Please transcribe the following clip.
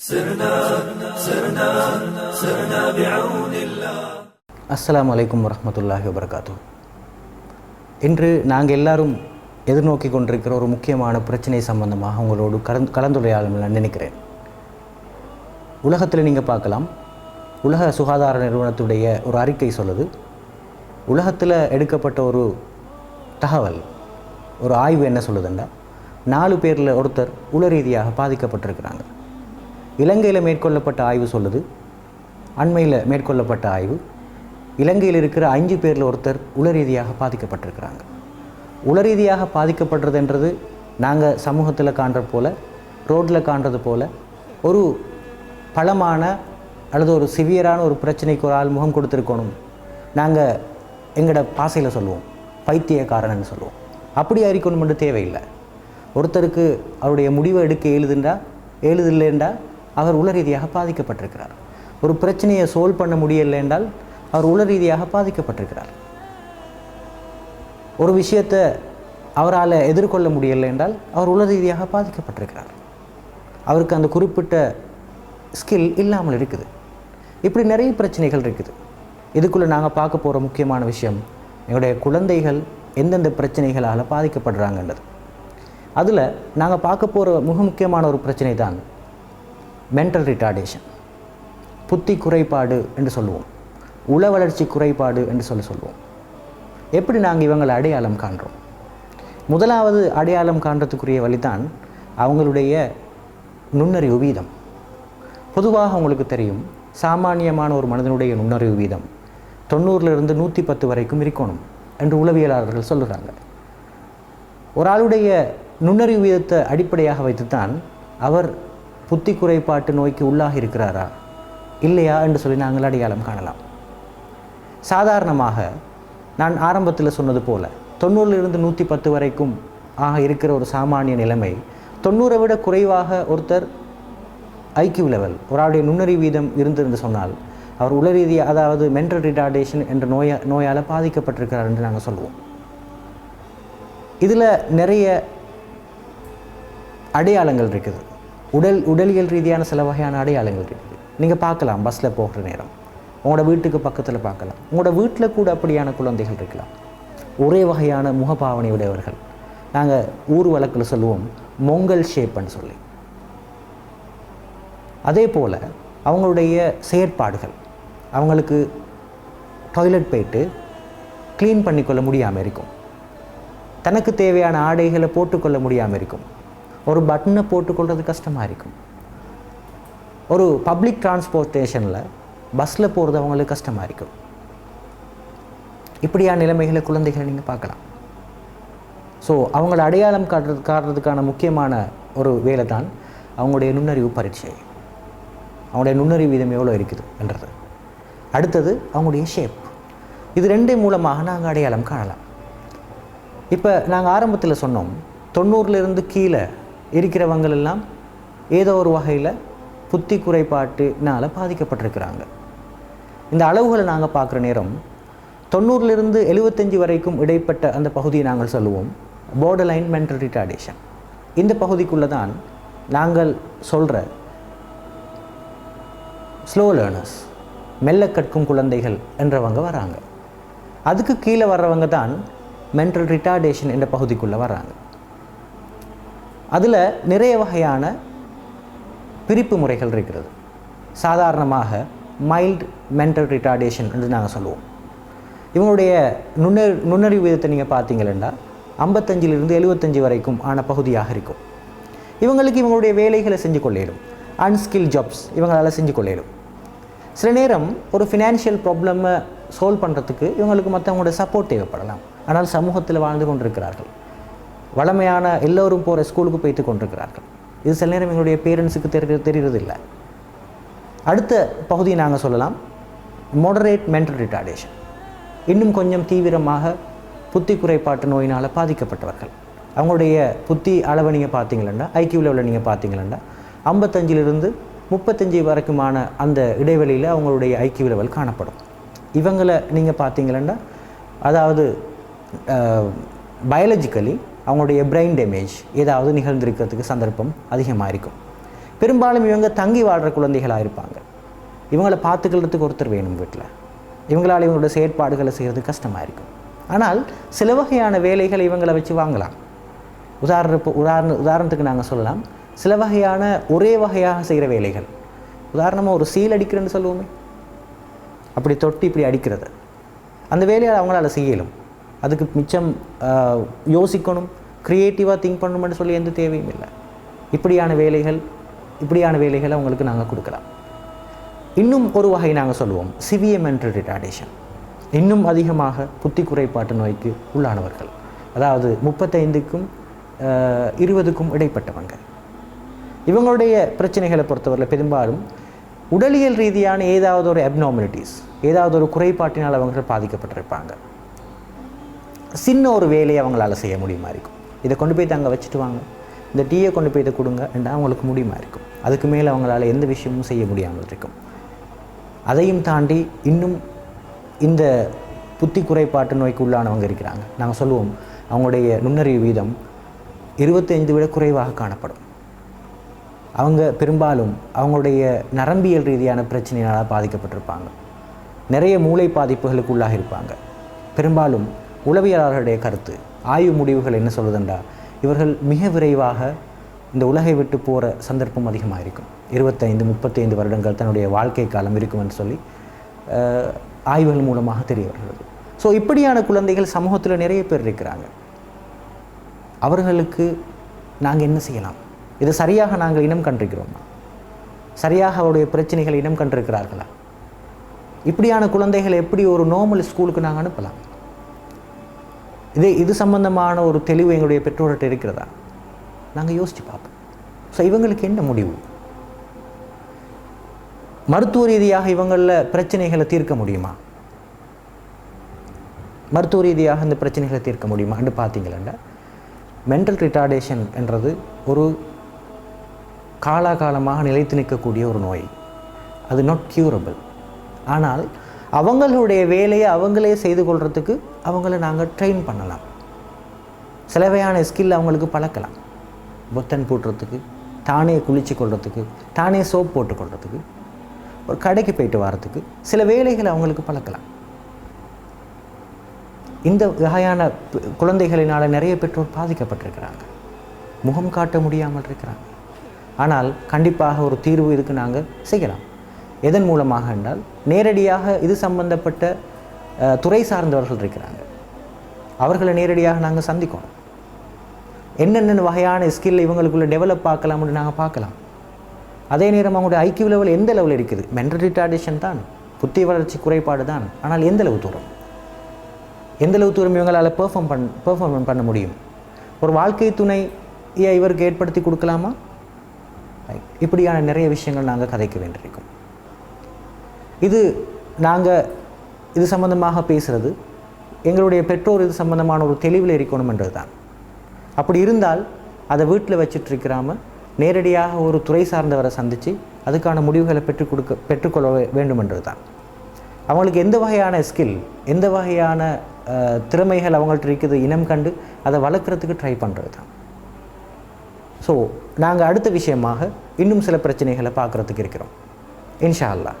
سرنا سرنا سرنا بعون الله அஸ்ஸலாமு அலைக்கும் வரஹ்மத்துல்லாஹி வபரகாத்து இன்று நாங்கள் எல்லாரும் எதிர்நோக்கி கொண்டிருக்கிற ஒரு முக்கியமான பிரச்சனை சம்பந்தமாக உங்களோடு கலந்து கலந்துரையாடல் நான் நினைக்கிறேன் உலகத்தில் நீங்கள் பார்க்கலாம் உலக சுகாதார நிறுவனத்துடைய ஒரு அறிக்கை சொல்லுது உலகத்தில் எடுக்கப்பட்ட ஒரு தகவல் ஒரு ஆய்வு என்ன சொல்லுதுன்னா நாலு பேரில் ஒருத்தர் உள ரீதியாக பாதிக்கப்பட்டிருக்கிறாங்க இலங்கையில் மேற்கொள்ளப்பட்ட ஆய்வு சொல்லுது. அண்மையில் மேற்கொள்ளப்பட்ட ஆய்வு. இலங்கையில் இருக்கிற அஞ்சு பேரில் ஒருத்தர் உள ரீதியாக பாதிக்கப்பட்டிருக்கிறாங்க. உள ரீதியாக பாதிக்கப்படுறதுன்றது நாங்கள் சமூகத்தில் காண்ற போல் ரோட்டில் காண்றது போல் ஒரு பலமான அல்லது ஒரு சிவியரான ஒரு பிரச்சனைக்கு ஒரு ஆள் முகம் கொடுத்துருக்கணும். நாங்கள் எங்களோட பாசையில் சொல்லுவோம். பைத்தியக்காரன்னு சொல்லுவோம். அப்படி அறிக்கணும்னு தேவையில்லை. ஒருத்தருக்கு அவருடைய முடிவை எடுக்க எழுதுண்டா எழுதில்லைண்டா அவர் உள ரீதியாக பாதிக்கப்பட்டிருக்கிறார். ஒரு பிரச்சனையை சோல்வ் பண்ண முடியலை என்றால் அவர் உள ரீதியாக பாதிக்கப்பட்டிருக்கிறார். ஒரு விஷயத்தை அவரால் எதிர்கொள்ள முடியலை என்றால் அவர் உள ரீதியாக பாதிக்கப்பட்டிருக்கிறார். அவருக்கு அந்த குறிப்பிட்ட ஸ்கில் இல்லாமல் இருக்குது. இப்படி நிறைய பிரச்சனைகள் இருக்குது. இதுக்குள்ளே நாங்கள் பார்க்க போகிற முக்கியமான விஷயம் எங்களுடைய குழந்தைகள் எந்தெந்த பிரச்சனைகளால் பாதிக்கப்படுறாங்கன்றது. அதில் நாங்கள் பார்க்க போகிற மிக முக்கியமான ஒரு பிரச்சனை தான் மென்டல் ரிட்டார்டேஷன் புத்தி குறைபாடு என்று சொல்லுவோம். உள வளர்ச்சி குறைபாடு என்று சொல்லி சொல்லுவோம். எப்படி நாங்கள் இவங்களை அடையாளம் காண்றோம்? முதலாவது அடையாளம் காண்றதுக்குரிய வழிதான் அவங்களுடைய நுண்ணறிவு வீதம். பொதுவாக உங்களுக்கு தெரியும் சாமானியமான ஒரு மனிதனுடைய நுண்ணறிவு வீதம் தொண்ணூறுலேருந்து நூற்றி பத்து வரைக்கும் இருக்கணும் என்று உளவியலாளர்கள் சொல்லுறாங்க. ஒரு ஆளுடைய நுண்ணறிவு வீதத்தை அடிப்படையாக வைத்து தான் அவர் புத்தி குறைபாட்டு நோய்க்கு உள்ளாக இருக்கிறாரா? இல்லையா என்று சொல்லி நாங்கள் அடையாளம் காணலாம். சாதாரணமாக நான் ஆரம்பத்தில் சொன்னது போல தொண்ணூறிலிருந்து நூற்றி பத்து வரைக்கும் ஆக இருக்கிற ஒரு சாமானிய நிலைமை தொண்ணூறை விட குறைவாக ஒருத்தர் ஐக்கியூ லெவல் ஒரு நுண்ணறி வீதம் இருந்திருந்து சொன்னால் அவர் உள ரீதியாக அதாவது மென்டல் ரிட்டார்டேஷன் என்ற நோய நோயால் பாதிக்கப்பட்டிருக்கிறார் என்று நாங்கள் சொல்லுவோம். இதில் நிறைய அடையாளங்கள் இருக்குது. உடல் உடலியல் ரீதியான சில வகையான அடையாளங்கள் இருக்குது நீங்கள் பார்க்கலாம் பஸ்ஸில் போகிற நேரம். உங்களோட வீட்டுக்கு பக்கத்தில் பார்க்கலாம். உங்களோட வீட்டில் கூட அப்படியான குழந்தைகள் இருக்கலாம். ஒரே வகையான முகபாவனை உடையவர்கள். நாங்கள் ஊர் வழக்கில் சொல்லுவோம் மொங்கல் ஷேப்னு சொல்லி. அதே போல் அவங்களுடைய செயற்பாடுகள். அவங்களுக்கு டாய்லெட் போயிட்டு க்ளீன் பண்ணிக்கொள்ள முடியாமல் இருக்கும். தனக்கு தேவையான ஆடைகளை போட்டுக்கொள்ள முடியாமல் இருக்கும். ஒரு பட்டனை போட்டுக்கொள்வது கஷ்டமாக இருக்கும். ஒரு பப்ளிக் டிரான்ஸ்போர்ட்டேஷனில் பஸ்ஸில் போகிறது அவங்களுக்கு கஷ்டமாக இருக்கும். இப்படியான நிலைமைகளை குழந்தைகளை நீங்கள் பார்க்கலாம். ஸோ அவங்கள அடையாளம் காட்டுறது காட்டுறதுக்கான முக்கியமான ஒரு வேலை தான் அவங்களுடைய நுண்ணறிவு பரீட்சை. அவங்களுடைய நுண்ணறிவு விதம் எவ்வளோ இருக்குது என்றது. அடுத்தது அவங்களுடைய ஷேப் இது ரெண்டே மூலமாக நாங்கள் அடையாளம் காணலாம். இப்போ நாங்கள் ஆரம்பத்தில் சொன்னோம் தொண்ணூறுலேருந்து கீழே இருக்கிறவங்கள் எல்லாம் ஏதோ ஒரு வகையில் புத்தி குறைபாட்டினால் பாதிக்கப்பட்டிருக்கிறாங்க. இந்த அளவுகளை நாங்கள் பார்க்குற நேரம் தொண்ணூறுலேருந்து எழுபத்தஞ்சி வரைக்கும் இடைப்பட்ட அந்த பகுதியை நாங்கள் சொல்லுவோம். போர்டர் லைன் மென்டல் ரிட்டார்டேஷன் இந்த பகுதிக்குள்ளே தான் நாங்கள் சொல்கிற ஸ்லோ லேர்னர்ஸ் மெல்ல கற்கும் குழந்தைகள் என்றவங்க வராங்க. அதுக்கு கீழே வர்றவங்க தான் மென்டல் ரிட்டார்டேஷன் என்ற பகுதிக்குள்ளே வராங்க. அதில் நிறைய வகையான பிரிப்பு முறைகள் இருக்கிறது. சாதாரணமாக மைல்டு மென்டல் ரிட்டார்டேஷன் என்று நாங்கள் சொல்லுவோம். இவங்களுடைய நுண்ணறி நுண்ணறிவு விதத்தை நீங்கள் பார்த்தீங்கன்னா ஐம்பத்தஞ்சிலிருந்து எழுபத்தஞ்சு வரைக்கும் ஆன பகுதியாக இருக்கும். இவங்களுக்கு இவங்களுடைய வேலைகளை செஞ்சு கொள்ளிடும் அன்ஸ்கில் ஜாப்ஸ் இவங்களால் செஞ்சு கொள்ளிடும் சில நேரம் ஒரு ஃபினான்ஷியல் ப்ராப்ளமை சால்வ் பண்ணுறதுக்கு இவங்களுக்கு மற்றவங்களோட சப்போர்ட் தேவைப்படலாம். ஆனால் சமூகத்தில் வாழ்ந்து கொண்டிருக்கிறார்கள். வளமையான எல்லோரும் போகிற ஸ்கூலுக்கு போய்த்து கொண்டிருக்கிறார்கள். இது சில நேரம் எங்களுடைய பேரண்ட்ஸுக்கு தெரிய தெரிகிறதில்லை. அடுத்த பகுதியை நாங்கள் சொல்லலாம். மோடரேட் மென்டல் ரிட்டார்டேஷன் இன்னும் கொஞ்சம் தீவிரமாக புத்தி குறைபாட்டு நோயினால் பாதிக்கப்பட்டவர்கள். அவங்களுடைய புத்தி அளவை நீங்கள் பார்த்தீங்களா ஐக்கியூ லெவலில் நீங்கள் பார்த்தீங்களா ஐம்பத்தஞ்சிலிருந்து முப்பத்தஞ்சு வரைக்குமான அந்த இடைவெளியில் அவங்களுடைய ஐக்கியூ லெவல் காணப்படும். இவங்களை நீங்கள் பார்த்தீங்களா அதாவது பயாலஜிக்கலி அவங்களுடைய பிரெயின் டேமேஜ் ஏதாவது நிகழ்ந்திருக்கிறதுக்கு சந்தர்ப்பம் அதிகமாக இருக்கும் பெரும்பாலும் இவங்க தங்கி வாழ்கிற குழந்தைகளாக இருப்பாங்க. இவங்களை பார்த்துக்கிறதுக்கு ஒருத்தர் வேணும் வீட்டில். இவங்களால் இவங்களோட செயற்பாடுகளை செய்கிறது கஷ்டமாக இருக்கும் ஆனால் சில வகையான வேலைகளை இவங்களை வச்சு வாங்கலாம். உதாரண உதாரண உதாரணத்துக்கு நாங்கள் சொல்லலாம். சில வகையான ஒரே வகையாக செய்கிற வேலைகள். உதாரணமாக ஒரு சீல் அடிக்கிறேன்னு சொல்லுவோமே. அப்படி தொட்டி இப்படி அடிக்கிறது. அந்த வேலையை அவங்களால செய்யலும். அதுக்கு மிச்சம் யோசிக்கணும் க்ரியேட்டிவாக திங்க் பண்ணணும்னு சொல்லி எந்த தேவையும் இல்லை. இப்படியான வேலைகள் இப்படியான வேலைகளை அவங்களுக்கு நாங்கள் கொடுக்கலாம். இன்னும் ஒரு வகை நாங்கள் சொல்லுவோம் சிவிய மென்டல் ரிட்டார்டேஷன் இன்னும் அதிகமாக புத்தி குறைபாட்டு நோய்க்கு உள்ளானவர்கள். அதாவது முப்பத்தைந்துக்கும் இருபதுக்கும் இடைப்பட்டவங்க. இவங்களுடைய பிரச்சனைகளை பொறுத்தவரையில் பெரும்பாலும் உடலியல் ரீதியான ஏதாவது ஒரு அப்னார்மலிட்டிஸ் ஏதாவது ஒரு குறைபாட்டினால் அவங்க பாதிக்கப்பட்டிருப்பாங்க. சின்ன ஒரு வேலையை அவங்களால செய்ய முடியுமா இருக்கும். இதை கொண்டு போய் அங்கே வச்சுட்டு வாங்க. இந்த டீயை கொண்டு போய் இதை கொடுங்க என்றால் அவங்களுக்கு முடியுமா இருக்கும். அதுக்கு மேலே அவங்களால எந்த விஷயமும் செய்ய முடியாமல் இருக்கும். அதையும் தாண்டி இன்னும் இந்த புத்தி குறைபாட்டு நோய்க்கு உள்ளானவங்க இருக்கிறாங்க. நாங்கள் சொல்லுவோம் அவங்களுடைய நுண்ணறிவு வீதம் இருபத்தைந்து விட குறைவாக காணப்படும். அவங்க பெரும்பாலும் அவங்களுடைய நரம்பியல் ரீதியான பிரச்சனையினால் பாதிக்கப்பட்டிருப்பாங்க. நிறைய மூளை பாதிப்புகளுக்கு உள்ளாக இருப்பாங்க பெரும்பாலும் உளவியலாளர்களுடைய கருத்து ஆய்வு முடிவுகள் என்ன சொல்லுதுண்டா இவர்கள் மிக விரைவாக இந்த உலகை விட்டு போகிற சந்தர்ப்பம் அதிகமாக இருக்கும் இருபத்தைந்து முப்பத்தைந்து வருடங்கள் தன்னுடைய வாழ்க்கை காலம் இருக்கும்னு சொல்லி ஆய்வுகள் மூலமாக தெரிய வருகிறது. ஸோ இப்படியான குழந்தைகள் சமூகத்தில் நிறைய பேர் இருக்கிறாங்க. அவர்களுக்கு நாங்கள் என்ன செய்யலாம்? இதை சரியாக நாங்கள் இனம் கண்டிருக்கிறோமா? சரியாக அவருடைய பிரச்சனைகளை இனம் கண்டிருக்கிறார்களா? இப்படியான குழந்தைகளை எப்படி ஒரு நார்மல் ஸ்கூலுக்கு நாங்கள் அனுப்பலாம்? இது இது சம்பந்தமான ஒரு தெளிவு எங்களுடைய பெற்றோர்கிட்ட இருக்கிறதா? நாங்கள் யோசித்து பார்ப்போம். ஸோ இவங்களுக்கு என்ன முடிவு? மருத்துவ ரீதியாக இவங்களில் பிரச்சனைகளை தீர்க்க முடியுமா? மருத்துவ ரீதியாக இந்த பிரச்சனைகளை தீர்க்க முடியுமான்னு பார்த்தீங்களா மென்டல் ரிட்டார்டேஷன் என்றது ஒரு காலாகாலமாக நிலைத்து நிற்கக்கூடிய ஒரு நோய். அது நாட் க்யூரபிள் ஆனால் அவங்களுடைய வேலையை அவங்களே செய்து கொள்றதுக்கு அவங்கள நாங்கள் ட்ரெயின் பண்ணலாம். சிலவையான ஸ்கில் அவங்களுக்கு பழக்கலாம். பொத்தன் போட்டுறதுக்கு தானே குளிச்சு கொள்றதுக்கு தானே சோப் போட்டு கொள்றதுக்கு ஒரு கடைக்கு போயிட்டு வரத்துக்கு சில வேலைகளை அவங்களுக்கு பழக்கலாம். இந்த வகையான குழந்தைகளினால் நிறைய பெற்றோர் பாதிக்கப்பட்டிருக்கிறாங்க. முகம் காட்ட முடியாமல் இருக்கிறாங்க ஆனால் கண்டிப்பாக ஒரு தீர்வு இதுக்கு நாங்கள் செய்யலாம். எதன் மூலமாக என்றால் நேரடியாக இது சம்பந்தப்பட்ட துறை சார்ந்தவர்கள் இருக்கிறாங்க. அவர்களை நேரடியாக நாங்கள் சந்திக்கணும். என்னென்ன வகையான ஸ்கில் இவங்களுக்குள்ள டெவலப் ஆக்கலாம்னு நாங்கள் பார்க்கலாம். அதே நேரம் அவங்களுடைய ஐக்கிய லெவல் எந்த லெவலில் இருக்குது? மென்டல் ரிட்டார்டேஷன் தான். புத்தி வளர்ச்சி குறைபாடு தான். ஆனால் எந்த அளவு தூரம்? எந்தளவு தூரம் இவங்களால் பெர்ஃபார்ம் பண் பெர்ஃபார்ம் பண்ண முடியும்? ஒரு வாழ்க்கை துணையை இவருக்கு ஏற்படுத்தி கொடுக்கலாமா? இப்படியான நிறைய விஷயங்கள் நாங்கள் கதைக்க வேண்டியிருக்கோம். இது நாங்கள் இது சம்பந்தமாக பேசுகிறது எங்களுடைய பெற்றோர் இது சம்பந்தமான ஒரு தெளிவில் இருக்கணுமென்றது தான் அப்படி இருந்தால் அதை வீட்டில் வச்சுட்டு நேரடியாக ஒரு துறை சார்ந்தவரை சந்தித்து அதுக்கான முடிவுகளை பெற்றுக் கொடுக்க பெற்றுக்கொள்ள வேண்டுமென்றது தான் அவங்களுக்கு எந்த வகையான ஸ்கில் எந்த வகையான திறமைகள் அவங்கள்ட்ட இருக்குது இனம் கண்டு அதை வளர்க்குறதுக்கு ட்ரை பண்ணுறது தான் ஸோ நாங்கள் அடுத்த விஷயமாக இன்னும் சில பிரச்சனைகளை பார்க்குறதுக்கு இருக்கிறோம். இன்ஷா அல்லாஹ்.